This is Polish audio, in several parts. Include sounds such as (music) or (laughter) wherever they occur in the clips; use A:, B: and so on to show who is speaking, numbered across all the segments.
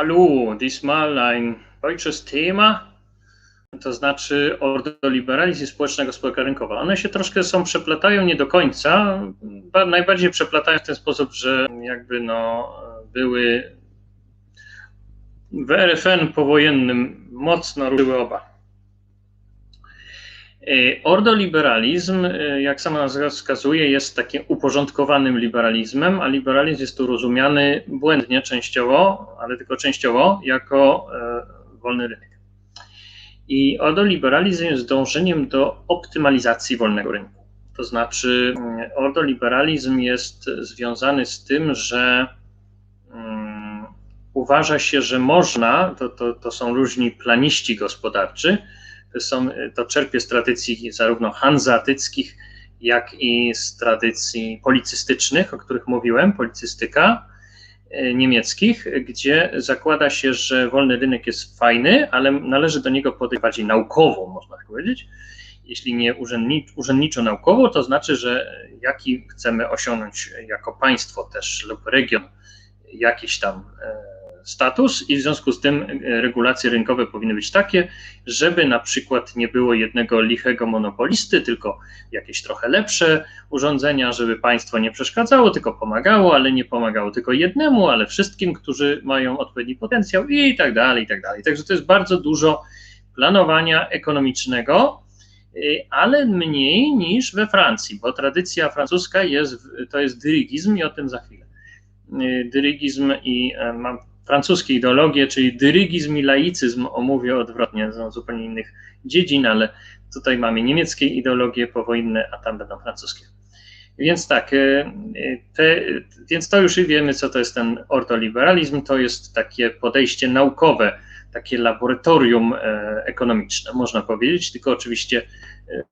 A: hallo, diesmal ein deutsches Thema, to znaczy ordoliberalizm i społeczna gospodarka rynkowa. One się troszkę są, przeplatają nie do końca, najbardziej przeplatają w ten sposób, że jakby no były w RFN powojennym mocno ruszyły oba. E, ordoliberalizm, e, jak sama nazwa wskazuje, jest takim uporządkowanym liberalizmem, a liberalizm jest tu rozumiany błędnie częściowo, ale tylko częściowo, jako e, wolny rynek. I ordoliberalizm jest dążeniem do optymalizacji wolnego rynku. To znaczy, ordoliberalizm jest związany z tym, że um, uważa się, że można, to, to, to są różni planiści gospodarczy, są, to czerpie z tradycji zarówno hanzeatyckich, jak i z tradycji policystycznych, o których mówiłem, policystyka e, niemieckich, gdzie zakłada się, że wolny rynek jest fajny, ale należy do niego podejść bardziej naukowo, można tak powiedzieć. Jeśli nie urzędniczo-naukowo, to znaczy, że jaki chcemy osiągnąć jako państwo też lub region jakiś tam e, status i w związku z tym e, regulacje rynkowe powinny być takie, żeby na przykład nie było jednego lichego monopolisty, tylko jakieś trochę lepsze urządzenia, żeby państwo nie przeszkadzało, tylko pomagało, ale nie pomagało tylko jednemu, ale wszystkim, którzy mają odpowiedni potencjał i tak dalej, i tak dalej. Także to jest bardzo dużo planowania ekonomicznego, e, ale mniej niż we Francji, bo tradycja francuska jest, to jest dyrigizm i o tym za chwilę. E, dyrigizm i mam francuskie ideologie, czyli dyrygizm i laicyzm omówię odwrotnie, są zupełnie innych dziedzin, ale tutaj mamy niemieckie ideologie powojenne, a tam będą francuskie. Więc tak, e, te, więc to już wiemy, co to jest ten ortoliberalizm. To jest takie podejście naukowe, takie laboratorium e, ekonomiczne, można powiedzieć, tylko oczywiście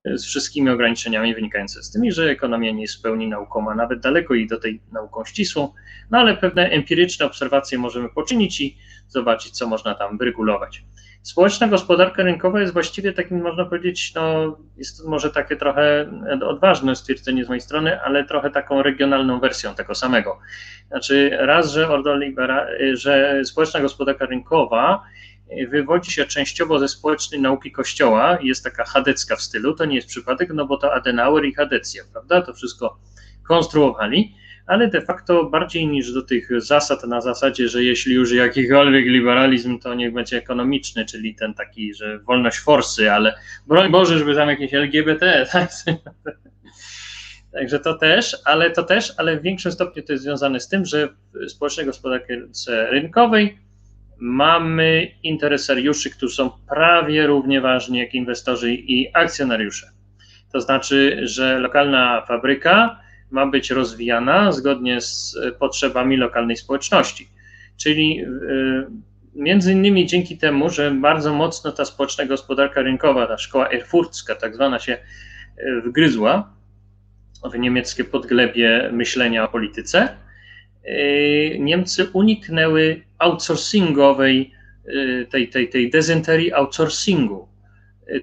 A: e, z wszystkimi ograniczeniami wynikającymi z tym, że ekonomia nie jest w pełni nauką, a nawet daleko i do tej nauką ścisłą, no ale pewne empiryczne obserwacje możemy poczynić i zobaczyć, co można tam wyregulować. Społeczna gospodarka rynkowa jest właściwie takim, można powiedzieć, no, jest może takie trochę odważne stwierdzenie z mojej strony, ale trochę taką regionalną wersją tego samego. Znaczy, raz, że, ordolibera, że społeczna gospodarka rynkowa wywodzi się częściowo ze społecznej nauki Kościoła, jest taka chadecka w stylu, to nie jest przypadek, no bo to Adenauer i Hadecja, prawda, to wszystko konstruowali, ale de facto bardziej niż do tych zasad na zasadzie, że jeśli już jakikolwiek liberalizm, to niech będzie ekonomiczny, czyli ten taki, że wolność forsy, ale broń Boże, żeby tam jakieś LGBT, (laughs) tak? Także to też, ale to też, ale w większym stopniu to jest związane z tym, że w społecznej gospodarce rynkowej mamy interesariuszy, którzy są prawie równie ważni jak inwestorzy i akcjonariusze. To znaczy, że lokalna fabryka ma być rozwijana zgodnie z potrzebami lokalnej społeczności. Czyli y, między innymi dzięki temu, że bardzo mocno ta społeczna gospodarka rynkowa, ta szkoła erfurcka tak zwana się y, wgryzła w niemieckie podglebie myślenia o polityce, Niemcy uniknęły outsourcingowej, tej, tej, tej dezenterii outsourcingu.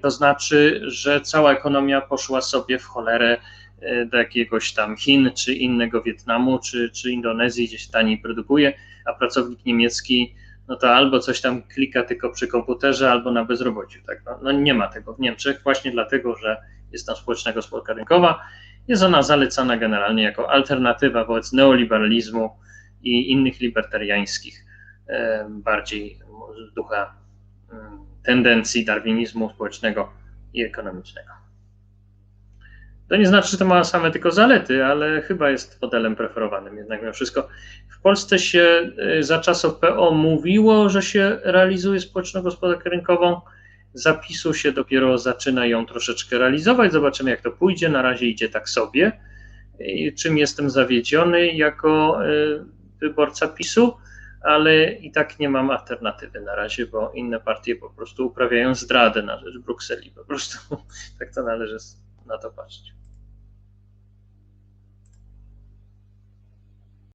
A: To znaczy, że cała ekonomia poszła sobie w cholerę E, do jakiegoś tam Chin, czy innego Wietnamu, czy, czy Indonezji, gdzieś taniej produkuje, a pracownik niemiecki, no to albo coś tam klika tylko przy komputerze, albo na bezrobociu. Tak? No, no nie ma tego w Niemczech, właśnie dlatego, że jest tam społeczna gospodarka rynkowa. Jest ona zalecana generalnie jako alternatywa wobec neoliberalizmu i innych libertariańskich, e, bardziej ducha mm, tendencji darwinizmu społecznego i ekonomicznego. To nie znaczy, że to ma same tylko zalety, ale chyba jest modelem preferowanym jednak mimo wszystko. W Polsce się y, za czasów PO mówiło, że się realizuje społeczną gospodarkę rynkową. Zapisu się dopiero zaczyna ją troszeczkę realizować. Zobaczymy, jak to pójdzie. Na razie idzie tak sobie. Czym jestem zawiedziony jako y, wyborca PiSu, ale i tak nie mam alternatywy na razie, bo inne partie po prostu uprawiają zdradę na rzecz Brukseli. Po prostu (laughs) tak to należy na to patrzeć.